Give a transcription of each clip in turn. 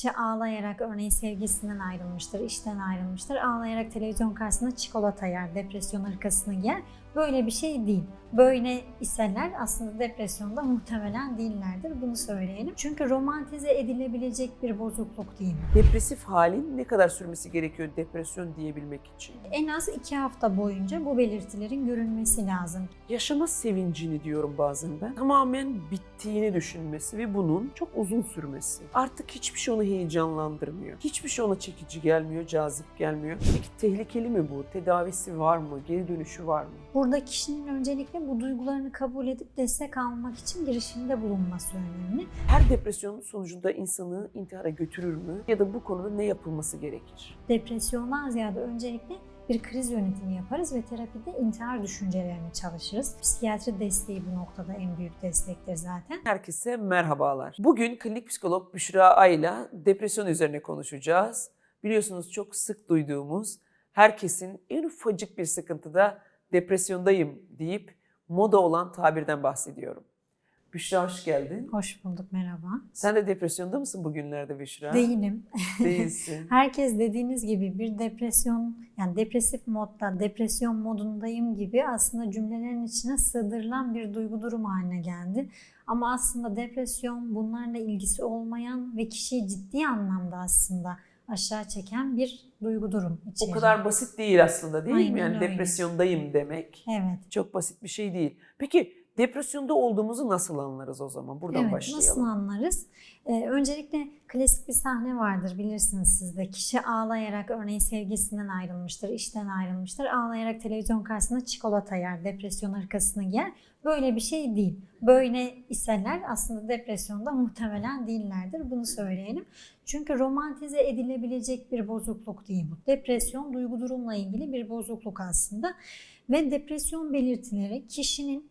kişi ağlayarak örneğin sevgilisinden ayrılmıştır, işten ayrılmıştır. Ağlayarak televizyon karşısında çikolata yer, depresyon hırkasını giyer. Böyle bir şey değil. Böyle iseler aslında depresyonda muhtemelen değillerdir. Bunu söyleyelim. Çünkü romantize edilebilecek bir bozukluk değil. Depresif halin ne kadar sürmesi gerekiyor depresyon diyebilmek için? En az iki hafta boyunca bu belirtilerin görülmesi lazım. Yaşama sevincini diyorum bazen ben. Tamamen bittiğini düşünmesi ve bunun çok uzun sürmesi. Artık hiçbir şey onu heyecanlandırmıyor. Hiçbir şey ona çekici gelmiyor, cazip gelmiyor. Peki tehlikeli mi bu? Tedavisi var mı? Geri dönüşü var mı? Burada kişinin öncelikle bu duygularını kabul edip destek almak için girişimde bulunması önemli. Her depresyonun sonucunda insanı intihara götürür mü? Ya da bu konuda ne yapılması gerekir? Depresyondan ziyade öncelikle bir kriz yönetimi yaparız ve terapide intihar düşüncelerini çalışırız. Psikiyatri desteği bu noktada en büyük destektir zaten. Herkese merhabalar. Bugün klinik psikolog Büşra Ay'la depresyon üzerine konuşacağız. Biliyorsunuz çok sık duyduğumuz herkesin en ufacık bir sıkıntıda depresyondayım deyip moda olan tabirden bahsediyorum. Büşra hoş geldin. Hoş bulduk, merhaba. Sen de depresyonda mısın bugünlerde Büşra? Değilim. Değilsin. Herkes dediğiniz gibi bir depresyon, yani depresif modda, depresyon modundayım gibi aslında cümlelerin içine sığdırılan bir duygu durumu haline geldi. Ama aslında depresyon bunlarla ilgisi olmayan ve kişiyi ciddi anlamda aslında aşağı çeken bir duygu durum o içeriyor. kadar basit değil aslında değil mi? Aynen Yani öyle. depresyondayım demek. Evet. Çok basit bir şey değil. Peki depresyonda olduğumuzu nasıl anlarız o zaman? Buradan evet, başlayalım. Nasıl anlarız? Ee, öncelikle klasik bir sahne vardır bilirsiniz siz de. Kişi ağlayarak örneğin sevgilisinden ayrılmıştır, işten ayrılmıştır. Ağlayarak televizyon karşısında çikolata yer, depresyon hırkasını giyer. Böyle bir şey değil. Böyle iseler aslında depresyonda muhtemelen değillerdir. Bunu söyleyelim. Çünkü romantize edilebilecek bir bozukluk değil bu. Depresyon duygu durumla ilgili bir bozukluk aslında. Ve depresyon belirtileri kişinin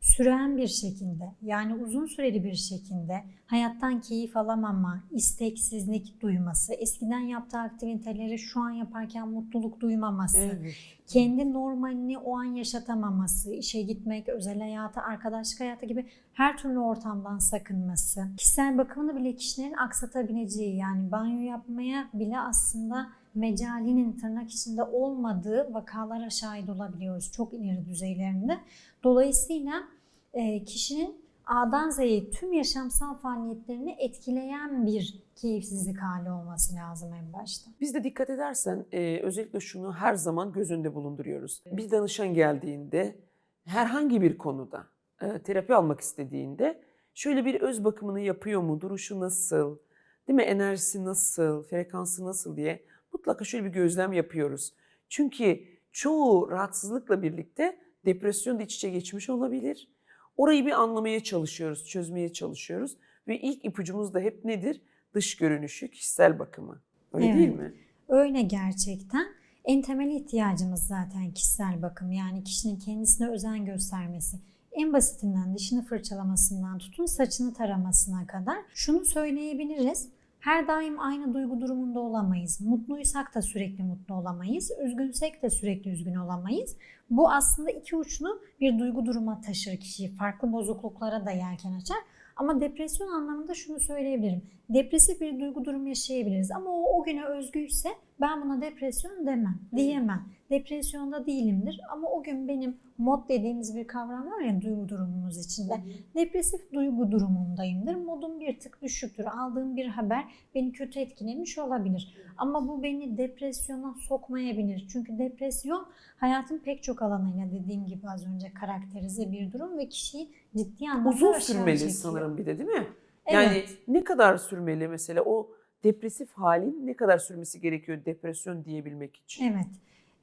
süren bir şekilde yani uzun süreli bir şekilde hayattan keyif alamama, isteksizlik duyması, eskiden yaptığı aktiviteleri şu an yaparken mutluluk duymaması, Evet. kendi normalini o an yaşatamaması, işe gitmek, özel hayatı, arkadaşlık hayatı gibi her türlü ortamdan sakınması, kişisel bakımını bile kişilerin aksatabileceği yani banyo yapmaya bile aslında mecalinin tırnak içinde olmadığı vakalara şahit olabiliyoruz çok ileri düzeylerinde. Dolayısıyla e, kişinin A'dan Z'ye tüm yaşamsal faaliyetlerini etkileyen bir keyifsizlik hali olması lazım en başta. Biz de dikkat edersen e, özellikle şunu her zaman göz önünde bulunduruyoruz. Bir danışan geldiğinde herhangi bir konuda e, terapi almak istediğinde şöyle bir öz bakımını yapıyor mu, duruşu nasıl, değil mi, enerjisi nasıl, frekansı nasıl diye mutlaka şöyle bir gözlem yapıyoruz. Çünkü çoğu rahatsızlıkla birlikte depresyon da iç içe geçmiş olabilir. Orayı bir anlamaya çalışıyoruz, çözmeye çalışıyoruz ve ilk ipucumuz da hep nedir? Dış görünüşü, kişisel bakımı. Öyle Evet. değil mi? Öyle gerçekten. En temel ihtiyacımız zaten kişisel bakım. Yani kişinin kendisine özen göstermesi. En basitinden dişini fırçalamasından tutun saçını taramasına kadar. Şunu söyleyebiliriz. Her daim aynı duygu durumunda olamayız. Mutluysak da sürekli mutlu olamayız. Üzgünsek de sürekli üzgün olamayız. Bu aslında iki uçlu bir duygu duruma taşır kişiyi. Farklı bozukluklara da yelken açar. Ama depresyon anlamında şunu söyleyebilirim. Depresif bir duygu durum yaşayabiliriz ama o o güne özgüyse ben buna depresyon demem, diyemem. Depresyonda değilimdir ama o gün benim mod dediğimiz bir kavram var ya duygu durumumuz içinde. Depresif duygu durumundayımdır. Modum bir tık düşüktür. Aldığım bir haber beni kötü etkilemiş olabilir. Ama bu beni depresyona sokmayabilir. Çünkü depresyon hayatın pek çok alanıyla dediğim gibi az önce karakterize bir durum ve kişiyi ciddi anlamda Uzun aşağı sürmeli çekiyor. sanırım bir de değil mi? Evet. Yani ne kadar sürmeli mesela o depresif halin ne kadar sürmesi gerekiyor depresyon diyebilmek için? Evet.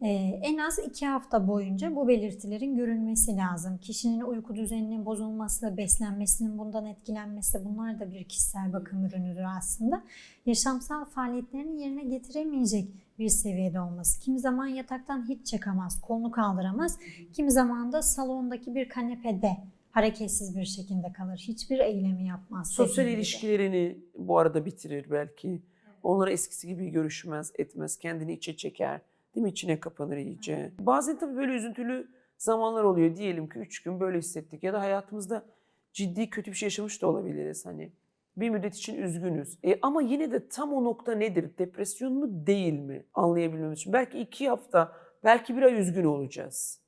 Ee, en az iki hafta boyunca bu belirtilerin görülmesi lazım. Kişinin uyku düzeninin bozulması, beslenmesinin bundan etkilenmesi bunlar da bir kişisel bakım ürünüdür aslında. Yaşamsal faaliyetlerini yerine getiremeyecek bir seviyede olması. Kimi zaman yataktan hiç çıkamaz, kolunu kaldıramaz. Kimi zaman da salondaki bir kanepede hareketsiz bir şekilde kalır. Hiçbir eylemi yapmaz. Sosyal ilişkilerini bu arada bitirir belki. Onlara eskisi gibi görüşmez, etmez, kendini içe çeker. Değil mi? İçine kapanır iyice. Bazen tabii böyle üzüntülü zamanlar oluyor. Diyelim ki üç gün böyle hissettik ya da hayatımızda ciddi kötü bir şey yaşamış da olabiliriz. Hani Bir müddet için üzgünüz. E, ama yine de tam o nokta nedir? Depresyon mu değil mi? Anlayabilmemiz için. Belki iki hafta, belki bir ay üzgün olacağız.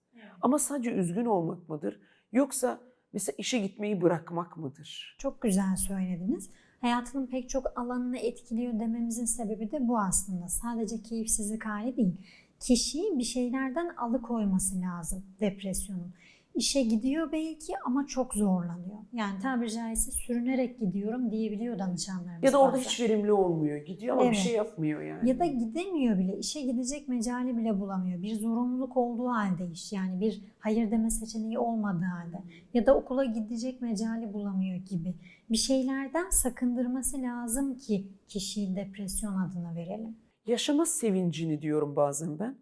Ama sadece üzgün olmak mıdır? Yoksa mesela işe gitmeyi bırakmak mıdır? Çok güzel söylediniz. Hayatının pek çok alanını etkiliyor dememizin sebebi de bu aslında. Sadece keyifsizlik hali değil. Kişiyi bir şeylerden alıkoyması lazım depresyonun. İşe gidiyor belki ama çok zorlanıyor. Yani tabiri caizse sürünerek gidiyorum diyebiliyor danışanlarımız Ya da orada bazen. hiç verimli olmuyor. Gidiyor ama bir Evet. şey yapmıyor yani. Ya da gidemiyor bile, işe gidecek mecali bile bulamıyor. Bir zorunluluk olduğu halde iş, yani bir hayır deme seçeneği olmadığı halde. Ya da okula gidecek mecali bulamıyor gibi. Bir şeylerden sakındırması lazım ki kişiyi depresyon adını verelim. yaşama sevincini diyorum bazen ben.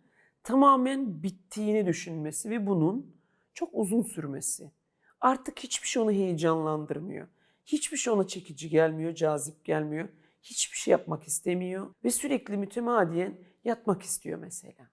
Tamamen bittiğini düşünmesi ve bunun çok uzun sürmesi. Artık hiçbir şey onu heyecanlandırmıyor. Hiçbir şey ona çekici gelmiyor, cazip gelmiyor. Hiçbir şey yapmak istemiyor ve sürekli mütemadiyen yatmak istiyor mesela.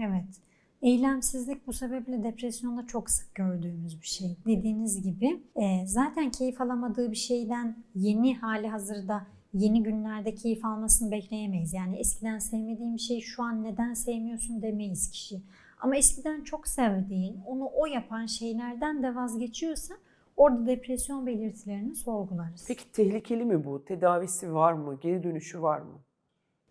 Evet. Eylemsizlik bu sebeple depresyonda çok sık gördüğümüz bir şey. Dediğiniz gibi e, zaten keyif alamadığı bir şeyden yeni hali hazırda yeni günlerde keyif almasını bekleyemeyiz. Yani eskiden sevmediğim şeyi şu an neden sevmiyorsun demeyiz kişi. Ama eskiden çok sevdiğin, onu o yapan şeylerden de vazgeçiyorsa orada depresyon belirtilerini sorgularız. Peki tehlikeli mi bu? Tedavisi var mı? Geri dönüşü var mı?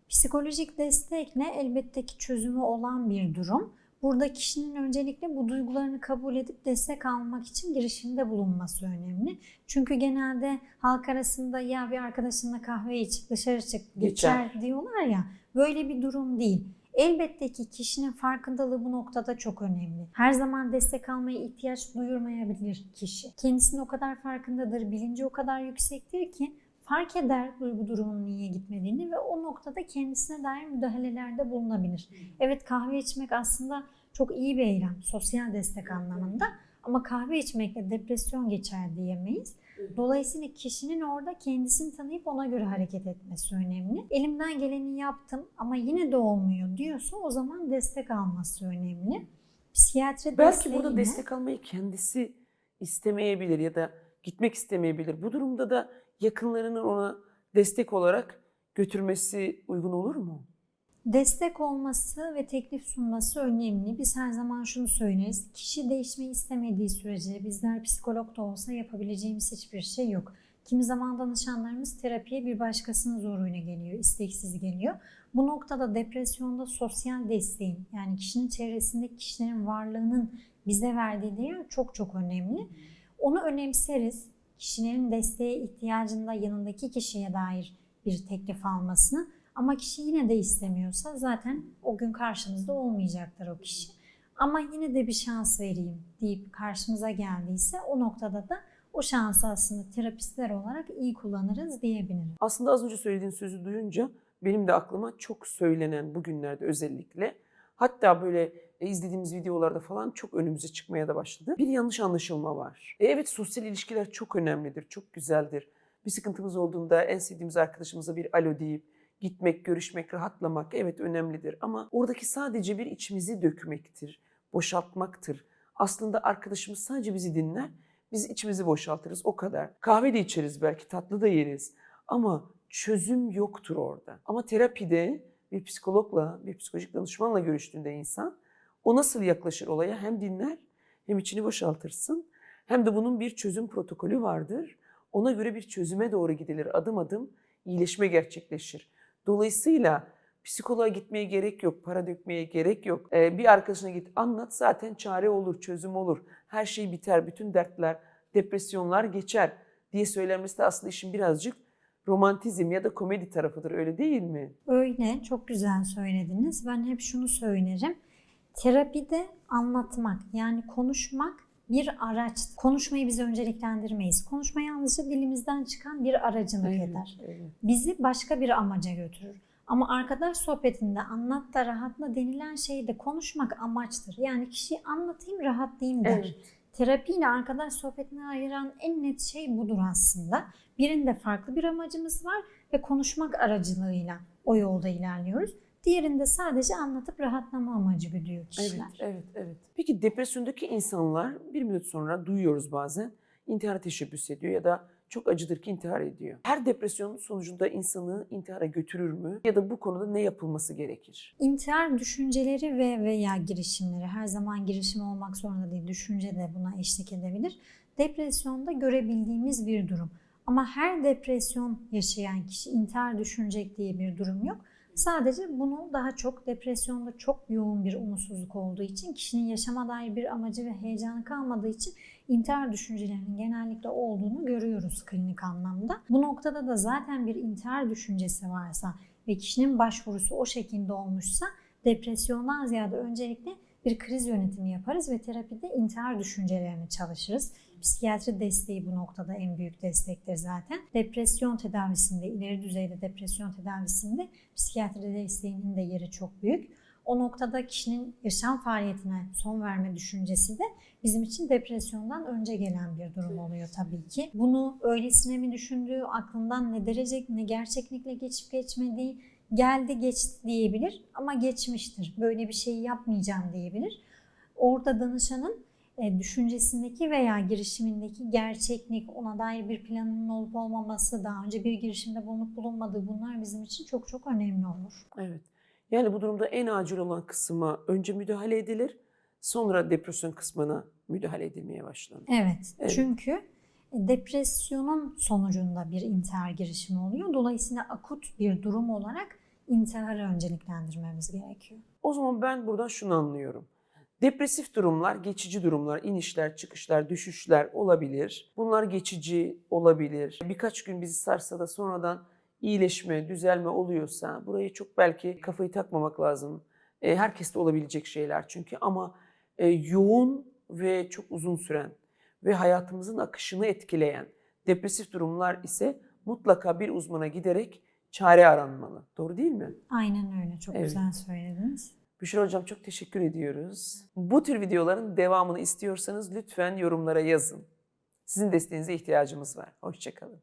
Psikolojik destekle elbette ki çözümü olan bir durum. Burada kişinin öncelikle bu duygularını kabul edip destek almak için girişimde bulunması önemli. Çünkü genelde halk arasında ya bir arkadaşınla kahve iç, dışarı çık, geçer, Geçer. diyorlar ya. Böyle bir durum değil. Elbette ki kişinin farkındalığı bu noktada çok önemli. Her zaman destek almaya ihtiyaç duyurmayabilir kişi. Kendisinin o kadar farkındadır, bilinci o kadar yüksektir ki fark eder bu, bu durumun niye gitmediğini ve o noktada kendisine dair müdahalelerde bulunabilir. Evet kahve içmek aslında çok iyi bir eylem sosyal destek anlamında ama kahve içmekle depresyon geçer diyemeyiz. Dolayısıyla kişinin orada kendisini tanıyıp ona göre hareket etmesi önemli. Elimden geleni yaptım ama yine de olmuyor diyorsa o zaman destek alması önemli. Psikiyatri Belki desteği burada destek almayı kendisi istemeyebilir ya da gitmek istemeyebilir. Bu durumda da yakınlarının ona destek olarak götürmesi uygun olur mu? Destek olması ve teklif sunması önemli. Biz her zaman şunu söyleriz. Kişi değişmeyi istemediği sürece bizler psikolog da olsa yapabileceğimiz hiçbir şey yok. Kimi zaman danışanlarımız terapiye bir başkasının zoruyla geliyor, isteksiz geliyor. Bu noktada depresyonda sosyal desteğin yani kişinin çevresindeki kişilerin varlığının bize verdiği değer çok çok önemli. Onu önemseriz. Kişinin desteğe ihtiyacında yanındaki kişiye dair bir teklif almasını ama kişi yine de istemiyorsa zaten o gün karşımızda olmayacaktır o kişi. Ama yine de bir şans vereyim deyip karşımıza geldiyse o noktada da o şansı aslında terapistler olarak iyi kullanırız diyebilirim. Aslında az önce söylediğin sözü duyunca benim de aklıma çok söylenen bugünlerde özellikle hatta böyle e, izlediğimiz videolarda falan çok önümüze çıkmaya da başladı. Bir yanlış anlaşılma var. E, evet sosyal ilişkiler çok önemlidir, çok güzeldir. Bir sıkıntımız olduğunda en sevdiğimiz arkadaşımıza bir alo deyip gitmek, görüşmek, rahatlamak evet önemlidir. Ama oradaki sadece bir içimizi dökmektir, boşaltmaktır. Aslında arkadaşımız sadece bizi dinler, biz içimizi boşaltırız o kadar. Kahve de içeriz belki, tatlı da yeriz. Ama çözüm yoktur orada. Ama terapide bir psikologla, bir psikolojik danışmanla görüştüğünde insan o nasıl yaklaşır olaya hem dinler hem içini boşaltırsın hem de bunun bir çözüm protokolü vardır. Ona göre bir çözüme doğru gidilir. Adım adım iyileşme gerçekleşir. Dolayısıyla psikoloğa gitmeye gerek yok, para dökmeye gerek yok. Ee, bir arkadaşına git anlat zaten çare olur, çözüm olur. Her şey biter, bütün dertler, depresyonlar geçer diye söylenmesi de aslında işin birazcık romantizm ya da komedi tarafıdır öyle değil mi? Öyle çok güzel söylediniz. Ben hep şunu söylerim. Terapide anlatmak yani konuşmak bir araç. Konuşmayı biz önceliklendirmeyiz. Konuşma yalnızca dilimizden çıkan bir aracılık eder. evet. bizi başka bir amaca götürür. Ama arkadaş sohbetinde anlat da rahatla denilen şey de konuşmak amaçtır. Yani kişiyi anlatayım rahatlayayım der. Evet. Terapiyle arkadaş sohbetini ayıran en net şey budur aslında. Birinde farklı bir amacımız var ve konuşmak aracılığıyla o yolda ilerliyoruz. Diğerinde sadece anlatıp rahatlama amacı güdüyor kişiler. Evet, evet, evet. Peki depresyondaki insanlar bir müddet sonra duyuyoruz bazen intihara teşebbüs ediyor ya da çok acıdır ki intihar ediyor. Her depresyonun sonucunda insanı intihara götürür mü? Ya da bu konuda ne yapılması gerekir? İntihar düşünceleri ve veya girişimleri her zaman girişim olmak zorunda değil. Düşünce de buna eşlik edebilir. Depresyonda görebildiğimiz bir durum. Ama her depresyon yaşayan kişi intihar düşünecek diye bir durum yok. Sadece bunu daha çok depresyonda çok yoğun bir umutsuzluk olduğu için kişinin yaşama dair bir amacı ve heyecanı kalmadığı için intihar düşüncelerinin genellikle olduğunu görüyoruz klinik anlamda. Bu noktada da zaten bir intihar düşüncesi varsa ve kişinin başvurusu o şekilde olmuşsa depresyondan ziyade öncelikle bir kriz yönetimi yaparız ve terapide intihar düşüncelerini çalışırız. Psikiyatri desteği bu noktada en büyük destektir zaten. Depresyon tedavisinde, ileri düzeyde depresyon tedavisinde psikiyatri desteğinin de yeri çok büyük. O noktada kişinin yaşam faaliyetine son verme düşüncesi de bizim için depresyondan önce gelen bir durum oluyor tabii ki. Bunu öylesine mi düşündüğü, aklından ne derece, ne gerçeklikle geçip geçmediği, geldi geçti diyebilir ama geçmiştir. Böyle bir şey yapmayacağım diyebilir. Orada danışanın düşüncesindeki veya girişimindeki gerçeklik, ona dair bir planının olup olmaması, daha önce bir girişimde bulunup bulunmadığı bunlar bizim için çok çok önemli olur. Evet. Yani bu durumda en acil olan kısma önce müdahale edilir, sonra depresyon kısmına müdahale edilmeye başlanır. Evet, Evet. çünkü depresyonun sonucunda bir intihar girişimi oluyor. Dolayısıyla akut bir durum olarak intiharı önceliklendirmemiz gerekiyor. O zaman ben buradan şunu anlıyorum. Depresif durumlar, geçici durumlar, inişler, çıkışlar, düşüşler olabilir. Bunlar geçici olabilir. Birkaç gün bizi sarsa da sonradan iyileşme, düzelme oluyorsa burayı çok belki kafayı takmamak lazım. E, herkeste olabilecek şeyler çünkü ama e, yoğun ve çok uzun süren ve hayatımızın akışını etkileyen depresif durumlar ise mutlaka bir uzmana giderek çare aranmalı. Doğru değil mi? Aynen öyle, çok Evet. güzel söylediniz. Büşra Hocam çok teşekkür ediyoruz. Bu tür videoların devamını istiyorsanız lütfen yorumlara yazın. Sizin desteğinize ihtiyacımız var. Hoşçakalın.